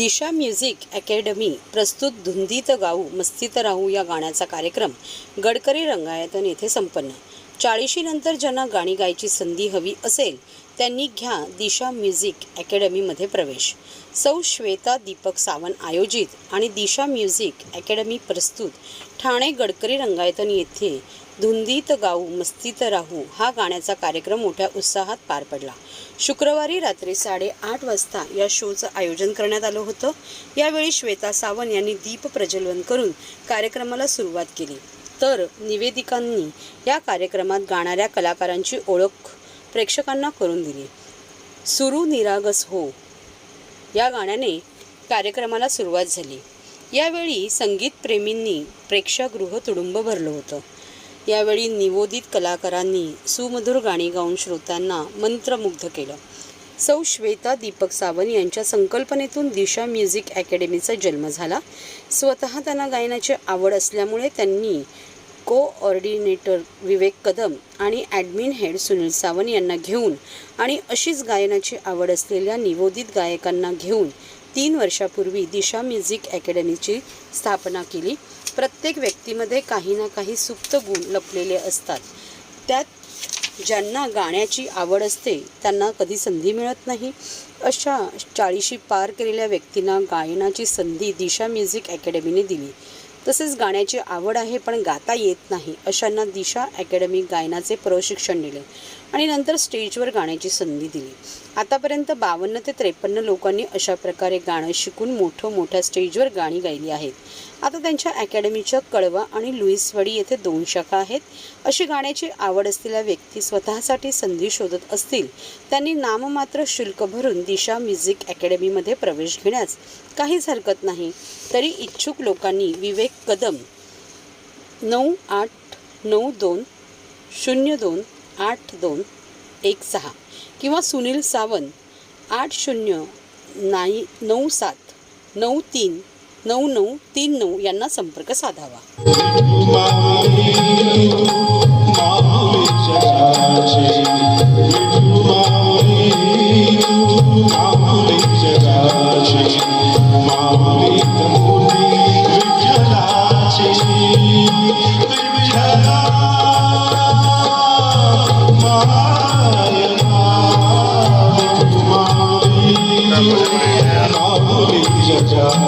दिशा music academy प्रस्तुत धुंदीत गाऊ मस्तीत राहू या गाण्याचा कार्यक्रम गडकरी रंगायतन येथे संपन्न. चाळीशीनंतर ज्यांना गाणी गायची संधी हवी असेल त्यांनी घ्या दिशा म्युझिक अकॅडमीमध्ये प्रवेश. सौ श्वेता दीपक सावंत आयोजित आणि दिशा म्युझिक अकॅडमी प्रस्तुत ठाणे गडकरी रंगायतन येथे धुंदीत गाऊ मस्तीत राहू हा गाण्याचा कार्यक्रम मोठ्या उत्साहात पार पडला. शुक्रवारी रात्री साडेआठ वाजता या शोचं आयोजन करण्यात आलं होतं. यावेळी श्वेता सावंत यांनी दीप प्रज्वलन करून कार्यक्रमाला सुरुवात केली. तर निवेदिकांनी या कार्यक्रमात गाणाऱ्या कलाकारांची ओळख प्रेक्षकांना करून दिली. सुरू निरागस हो या गाण्याने कार्यक्रमाला सुरुवात झाली. यावेळी संगीतप्रेमींनी प्रेक्षागृह तुडुंब भरलं होतं. यावेळी निवोदित कलाकारांनी सुमधुर गाणी गाऊन श्रोत्यांना मंत्रमुग्ध केलं. सौ श्वेता दीपक सावंत यांच्या संकल्पनेतून दिशा म्युझिक अकॅडमीचा जन्म झाला. स्वतः त्यांना गायनाची आवड असल्यामुळे त्यांनी कोऑर्डिनेटर विवेक कदम आणि ॲडमिन हेड सुनील सावंत यांना घेऊन आणि अशीच गायनाची आवड असलेल्या निवोदित गायकांना घेऊन तीन वर्षापूर्वी दिशा म्युझिक अकॅडमीची स्थापना केली. प्रत्येक व्यक्तीमध्ये काही ना काही सुप्त गुण लपलेले असतात. त्यात ज्यांना गाण्याची आवड असते त्यांना कधी संधी मिळत नाही. अशा चाळीशी पार केलेल्या व्यक्तींना गायनाची संधी दिशा म्युझिक अकॅडमीने दिली. तसेच गाण्याची आवड आहे पण गाता येत नाही अशांना दिशा अकॅडमी गायनाचे प्रशिक्षण दिले. आणि नंतर स्टेजवर गाण्याची संधी दिली. आतापर्यंत बावन्न ते त्रेपन्न लोकांनी अशा प्रकारे गाणं शिकून मोठं मोठ्या स्टेजवर गाणी गायली आहेत. आता त्यांच्या अकॅडमीच्या कळवा आणि लुईसवाडी येथे दोन शाखा आहेत. अशी गाण्याची आवड असलेल्या व्यक्ती स्वतःसाठी संधी शोधत असतील त्यांनी नाममात्र शुल्क भरून दिशा म्युझिक अकॅडमीमध्ये प्रवेश घेण्यास काहीच हरकत नाही. तरी इच्छुक लोकांनी विवेक कदम नऊ आठ नऊ दोन शून्य दोन आठ दोन एक सहा किंवा सुनील सावंत आठ शून्य नाई नऊ सात नऊ तीन नऊ नऊ तीन नऊ यांना संपर्क साधावा.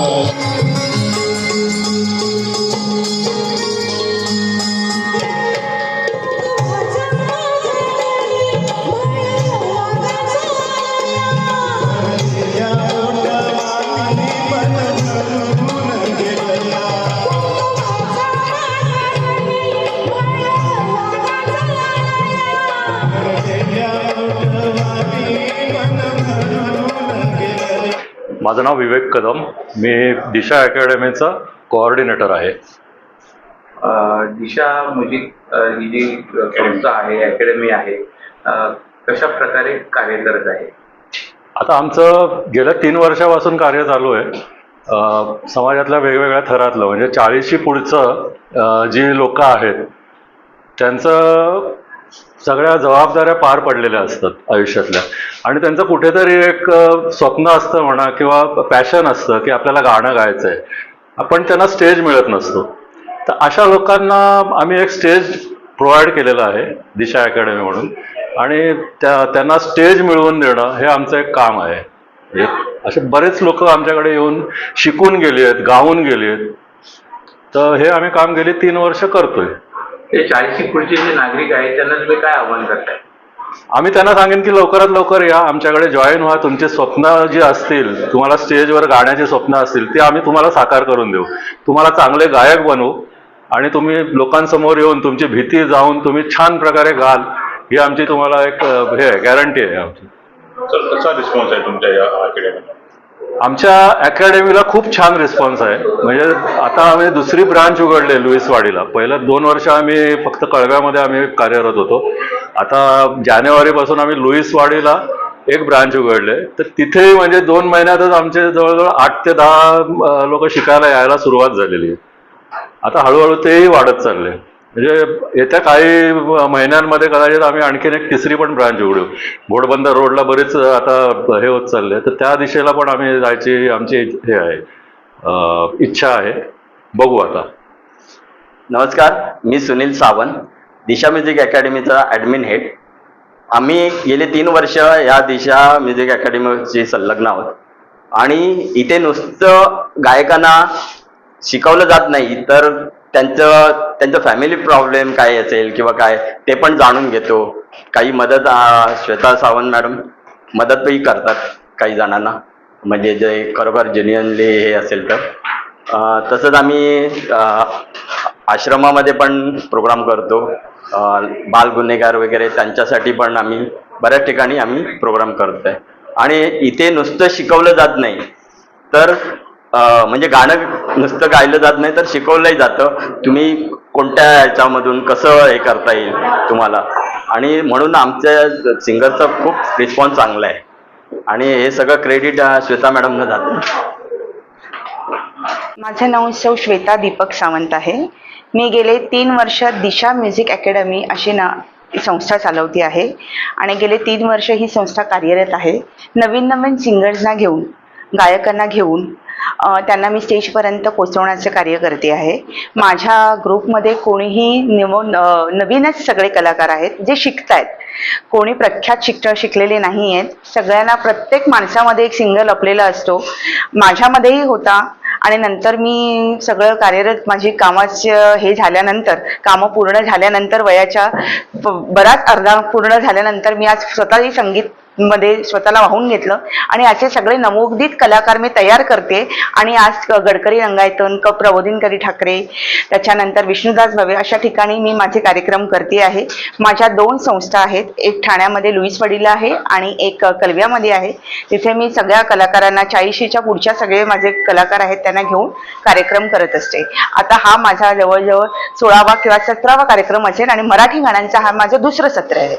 Oh. माझं नाव विवेक कदम. मी दिशा अकॅडमीचा कोऑर्डिनेटर आहे. दिशा म्युझिक ही जी संस्था आहे अकॅडमी आहे कशा प्रकारे कार्य करत आहे? आता आमचं गेल्या तीन वर्षापासून कार्य चालू आहे. समाजातल्या वेगवेगळ्या थरातलं म्हणजे चाळीसशी पुढचं जी लोक आहेत त्यांचं सगळ्या जबाबदाऱ्या पार पडलेल्या असतात आयुष्यातल्या. आणि त्यांचं कुठेतरी एक स्वप्न असतं म्हणा किंवा पॅशन असतं की आपल्याला गाणं गायचं आहे पण त्यांना स्टेज मिळत नसतो. तर अशा लोकांना आम्ही एक स्टेज प्रोव्हाइड केलेलं आहे दिशा अकॅडमी म्हणून. आणि त्या त्यांना स्टेज मिळवून देणं हे आमचं एक काम आहे. म्हणजे असे बरेच लोक आमच्याकडे येऊन शिकून गेली आहेत गाऊन गेली आहेत तर हे आम्ही काम गेली तीन वर्ष करतोय. ते चाळीसशी पुढचे जे नागरिक आहेत त्यांना तुम्ही काय आव्हान करताय? आम्ही त्यांना सांगेन की लवकरात लवकर या. आमच्याकडे जॉईन व्हा. तुमचे स्वप्न जी असतील तुम्हाला स्टेजवर गाण्याची स्वप्न असतील ती आम्ही तुम्हाला साकार करून देऊ. तुम्हाला चांगले गायक बनवू आणि तुम्ही लोकांसमोर येऊन तुमची भीती जाऊन तुम्ही छान प्रकारे गाल ही आमची तुम्हाला एक हे गॅरंटी आहे आमची. तर कसा रिस्पॉन्स आहे तुमच्या या अकॅडमीला आमच्या अकॅडमीला खूप छान रिस्पॉन्स आहे. म्हणजे आता आम्ही दुसरी ब्रांच उघडली लुईसवाडीला. पहिलं दोन वर्ष आम्ही फक्त कळव्यामध्ये आम्ही कार्यरत होतो. आता जानेवारीपासून आम्ही लुईसवाडीला एक ब्रांच उघडले तर तिथेही म्हणजे दोन महिन्यातच आमचे जवळजवळ आठ ते दहा लोक शिकायला यायला सुरुवात झालेली आहे. आता हळूहळू तेही वाढत चालले म्हणजे येत्या काही महिन्यांमध्ये कदाचित आम्ही आणखीन एक तिसरी पण ब्रांच उघडू. घोडबंदर रोडला बरेच आता हे होत चालले तर त्या दिशेला पण आम्ही जायची आमची हे आहे इच्छा आहे. बघू आता. नमस्कार मी सुनील सावंत दिशा म्युझिक अकॅडमीचा ॲडमिन हेड. आम्ही गेले तीन वर्ष या दिशा म्युझिक अकॅडमीशी संलग्न आहोत. आणि इथे नुसतं गायकांना शिकवलं जात नाही तर त्यांचं त्यांचं फॅमिली प्रॉब्लेम काय असेल किंवा काय ते पण जाणून घेतो. काही मदत श्वेता सावंत मॅडम मदतही करतात काही जणांना. म्हणजे जे खरोखर जेन्युअनली हे असेल तर. तसंच आम्ही आश्रमामध्ये पण प्रोग्राम करतो. बाल गुन्हेगार वगैरे त्यांच्यासाठी पण आम्ही बऱ्याच ठिकाणी आम्ही प्रोग्राम करतो आहे आणि इथे नुसतं शिकवलं जात नाही. तर म्हणजे गाणं नुसतं गायलं जात नाही तर शिकवलंही जातं. तुम्ही कोणत्या ह्याच्यामधून कसं हे करता येईल तुम्हाला? आणि म्हणून आमच्या सिंगरचा खूप रिस्पॉन्स चांगला आहे. आणि हे सगळं क्रेडिट श्वेता मॅडमनं जातं माझं नाव सौ श्वेता दीपक सावंत आहे. मी गेले तीन वर्ष दिशा म्युझिक अकॅडमी अशी ना संस्था चालवते आहे. आणि गेले तीन वर्ष ही संस्था कार्यरत आहे. नवीन नवीन सिंगर्सना घेऊन गायकांना घेऊन त्यांना मी स्टेजपर्यंत पोचवण्याचं कार्य करते आहे. माझ्या ग्रुपमध्ये कोणीही निव नवीनच सगळे कलाकार आहेत जे शिकत आहेत कोणी प्रख्यात शिक शिकलेले नाही आहेत सगळ्यांना प्रत्येक माणसामध्ये एक सिंगल लपलेला असतो. माझ्यामध्येही होता आणि नंतर मी सगळं कार्यरत माझी कामाचं हे झाल्यानंतर कामं पूर्ण झाल्यानंतर वयाच्या बराच अर्धा पूर्ण झाल्यानंतर मी आज स्वतःही संगीत मध्ये स्वतःला वाहून घेतलं. आणि असे सगळे नवोदित कलाकार मी तयार करते. आणि आज गडकरी रंगायतन क प्रबोधिनकरी ठाकरे त्याच्यानंतर विष्णुदास भवे अशा ठिकाणी मी माझे कार्यक्रम करते आहे. माझ्या दोन संस्था आहेत. एक ठाण्यामध्ये लुईस वडीला आहे आणि एक कलव्यामध्ये आहे. तिथे मी सगळ्या कलाकारांना चाळीशीच्या पुढच्या सगळे माझे कलाकार आहेत त्यांना घेऊन कार्यक्रम करत असते. आता हा माझा जवळजवळ सोळावा किंवा सतरावा कार्यक्रम असेल आणि मराठी गाण्यांचा हा माझं दुसरं सत्र आहे.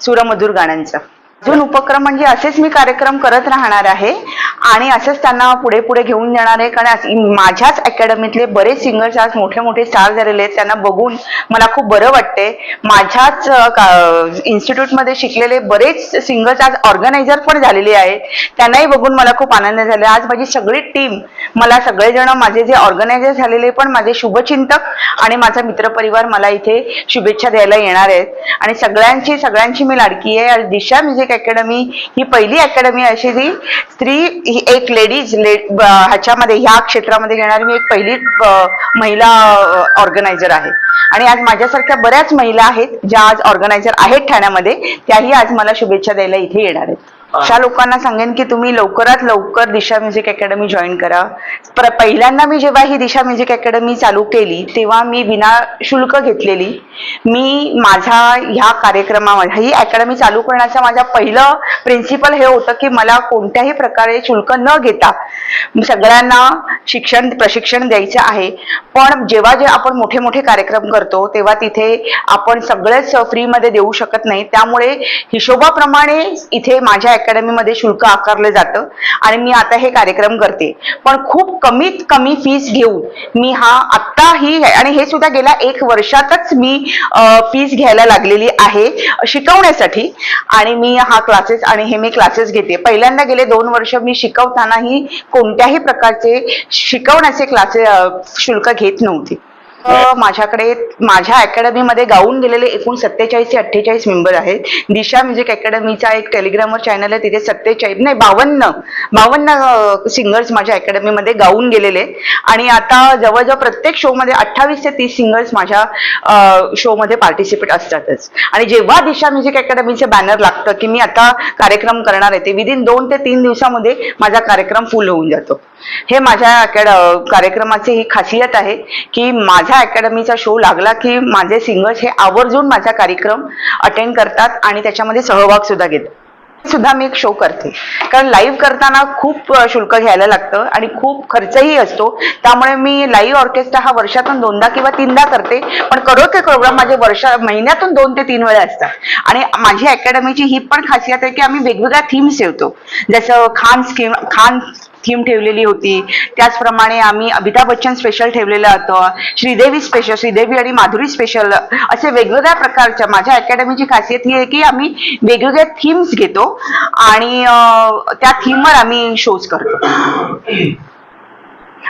सुरमधुर गाण्यांचं. अजून उपक्रम म्हणजे असेच मी कार्यक्रम करत राहणार आहे. आणि असेच त्यांना पुढे पुढे घेऊन जाणार आहे. कारण माझ्याच अकॅडमीतले बरेच सिंगर्स आज मोठे मोठे स्टार झालेले आहेत. त्यांना बघून मला खूप बरं वाटते माझ्याच इन्स्टिट्यूटमध्ये शिकलेले बरेच सिंगर्स आज ऑर्गनायझर पण झालेले आहेत. त्यांनाही बघून मला खूप आनंद झाला. आज माझी सगळी टीम मला सगळेजण माझे जे ऑर्गनायझर झालेले पण माझे शुभचिंतक आणि माझा मित्रपरिवार मला इथे शुभेच्छा द्यायला येणार आहेत. आणि सगळ्यांची सगळ्यांची मी लाडकी आहे. आणि दिशा म्युझिक अकॅडमी ही पहिली अकॅडमी अशी जी स्त्री ही एक लेडीज ले ह्याच्यामध्ये ह्या क्षेत्रामध्ये घेणारी मी एक पहिली महिला ऑर्गनायझर आहे. आणि आज माझ्यासारख्या बऱ्याच महिला आहेत ज्या आज ऑर्गनायझर आहेत ठाण्यामध्ये त्याही आज मला शुभेच्छा द्यायला इथे येणार आहेत. अशा लोकांना सांगेन की तुम्ही लवकरात लवकर दिशा म्युझिक अकॅडमी जॉईन करा. पहिल्यांदा मी जेव्हा ही दिशा म्युझिक अकॅडमी चालू केली तेव्हा मी विना शुल्क घेतलेली. मी माझा ह्या कार्यक्रमामध्ये ही अकॅडमी चालू करण्याचं माझं पहिलं प्रिन्सिपल हे होतं की मला कोणत्याही प्रकारे शुल्क न घेता सगळ्यांना शिक्षण प्रशिक्षण द्यायचं आहे. पण जेव्हा जे आपण मोठे मोठे कार्यक्रम करतो तेव्हा तिथे आपण सगळेच फ्रीमध्ये देऊ शकत नाही. त्यामुळे हिशोबाप्रमाणे इथे माझ्या अकॅडमीमध्ये शुल्क आकारलं जातं. आणि मी आता हे कार्यक्रम करते. पण खूप कमीत कमी फीस घेऊन मी हा आत्ता ही आणि हे सुद्धा गेल्या एक वर्षातच मी फीस घ्यायला लागलेली आहे शिकवण्यासाठी. आणि मी हा क्लासेस आणि हे मी क्लासेस घेते. पहिल्यांदा गेले दोन वर्ष मी शिकवतानाही कोणत्याही प्रकारचे शिकवण्याचे क्लासेस शुल्क घेत नव्हते. माझ्याकडे माझ्या अकॅडमीमध्ये गाऊन गेलेले एकूण सत्तेचाळीस ते अठ्ठेचाळीस मेंबर आहेत. दिशा म्युझिक अकॅडमीचा एक टेलिग्रामवर चॅनल आहे तिथे सत्तेचाळीस नाही बावन्न बावन्न सिंगर्स माझ्या अकॅडमीमध्ये गाऊन गेलेले. आणि आता जवळजवळ प्रत्येक शोमध्ये अठ्ठावीस ते तीस सिंगर्स माझ्या शोमध्ये पार्टिसिपेट असतातच. आणि जेव्हा दिशा म्युझिक अकॅडमीचे बॅनर लागतं की मी आता कार्यक्रम करणार आहे ते विदिन दोन ते तीन दिवसामध्ये माझा कार्यक्रम फुल होऊन जातो. हे माझ्या अकॅड कार्यक्रमाची ही खासियत आहे की माझ्या अकॅडमीचा शो लागला की माझे सिंगर्स हे आवर्जून माझा कार्यक्रम अटेंड करतात आणि त्याच्यामध्ये सहभाग सुद्धा घेतात. सुद्धा मी एक शो करते. कारण लाईव्ह करताना खूप शुल्क घ्यायला लागतं आणि खूप खर्चही असतो. त्यामुळे मी लाईव्ह ऑर्केस्ट्रा हा वर्षातून दोनदा किंवा तीनदा करते. पण करोके प्रोग्राम माझे वर्षा महिन्यातून दोन ते तीन वेळा असतात. आणि माझी अकॅडमीची ही पण खासियत आहे की आम्ही वेगवेगळ्या थीम्स ठेवतो. जसं खान स्कीम खान थीम ठेवलेली होती. त्याचप्रमाणे आम्ही अमिताभ बच्चन स्पेशल ठेवलेलं होतं श्रीदेवी स्पेशल श्रीदेवी आणि माधुरी स्पेशल असे वेगवेगळ्या प्रकारच्या माझ्या अकॅडमीची खासियत ही आहे की आम्ही वेगवेगळ्या थीम्स घेतो आणि त्या थीमवर आम्ही शोज करतो.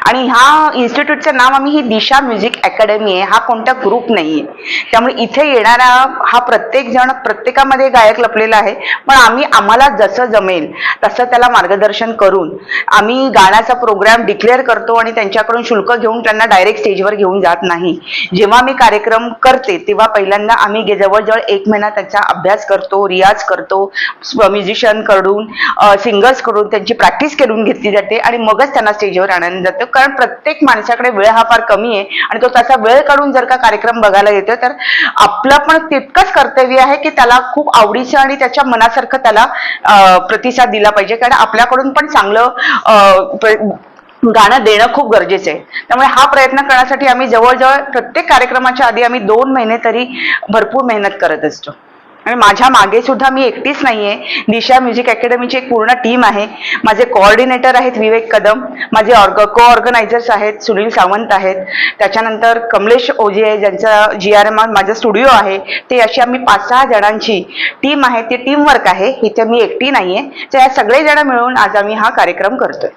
आणि ह्या इन्स्टिट्यूटचं नाव आम्ही ही दिशा म्युझिक अकॅडमी आहे. हा कोणता ग्रुप नाहीये. त्यामुळे इथे येणारा हा प्रत्येक जण प्रत्येकामध्ये गायक लपलेला आहे. पण आम्ही आम्हाला जसं जमेल तसं त्याला मार्गदर्शन करून आम्ही गाण्याचा प्रोग्राम डिक्लेअर करतो आणि त्यांच्याकडून शुल्क घेऊन त्यांना डायरेक्ट स्टेजवर घेऊन जात नाही. जेव्हा मी कार्यक्रम करते तेव्हा पहिल्यांदा आम्ही जवळजवळ एक महिना त्याचा अभ्यास करतो रियाज करतो म्युझिशियनकडून सिंगर्सकडून त्यांची प्रॅक्टिस करून घेतली जाते आणि मगच त्यांना स्टेजवर आणलं जातं. कारण प्रत्येक माणसाकडे वेळ हा फार कमी आहे आणि तो त्याचा वेळ काढून जर का कार्यक्रम बघायला येतो तर आपलं पण तितकंच कर्तव्य आहे की त्याला खूप आवडीचं आणि त्याच्या मनासारखं त्याला प्रतिसाद दिला पाहिजे. कारण आपल्याकडून पण चांगलं गाणं देणं खूप गरजेचं आहे. त्यामुळे हा प्रयत्न करण्यासाठी आम्ही जवळजवळ प्रत्येक कार्यक्रमाच्या आधी आम्ही दोन महिने तरी भरपूर मेहनत करत असतो. आणि माझ्या मागे सुद्धा मी एकटीच नाहीये. दिशा म्युझिक अकॅडमीची एक पूर्ण टीम आहे. माझे कोऑर्डिनेटर आहेत विवेक कदम माझे ऑर्ग को ऑर्गनायझर्स आहेत सुनील सावंत आहेत. त्याच्यानंतर कमलेश ओझे आहे ज्यांचा जी आर एम माझा स्टुडिओ आहे. ते अशी आम्ही पाच सहा जणांची टीम आहे. ती टीम वर्क आहे. इथे मी एकटी नाहीये. तर या सगळेजण मिळून आज आम्ही हा कार्यक्रम करतोय.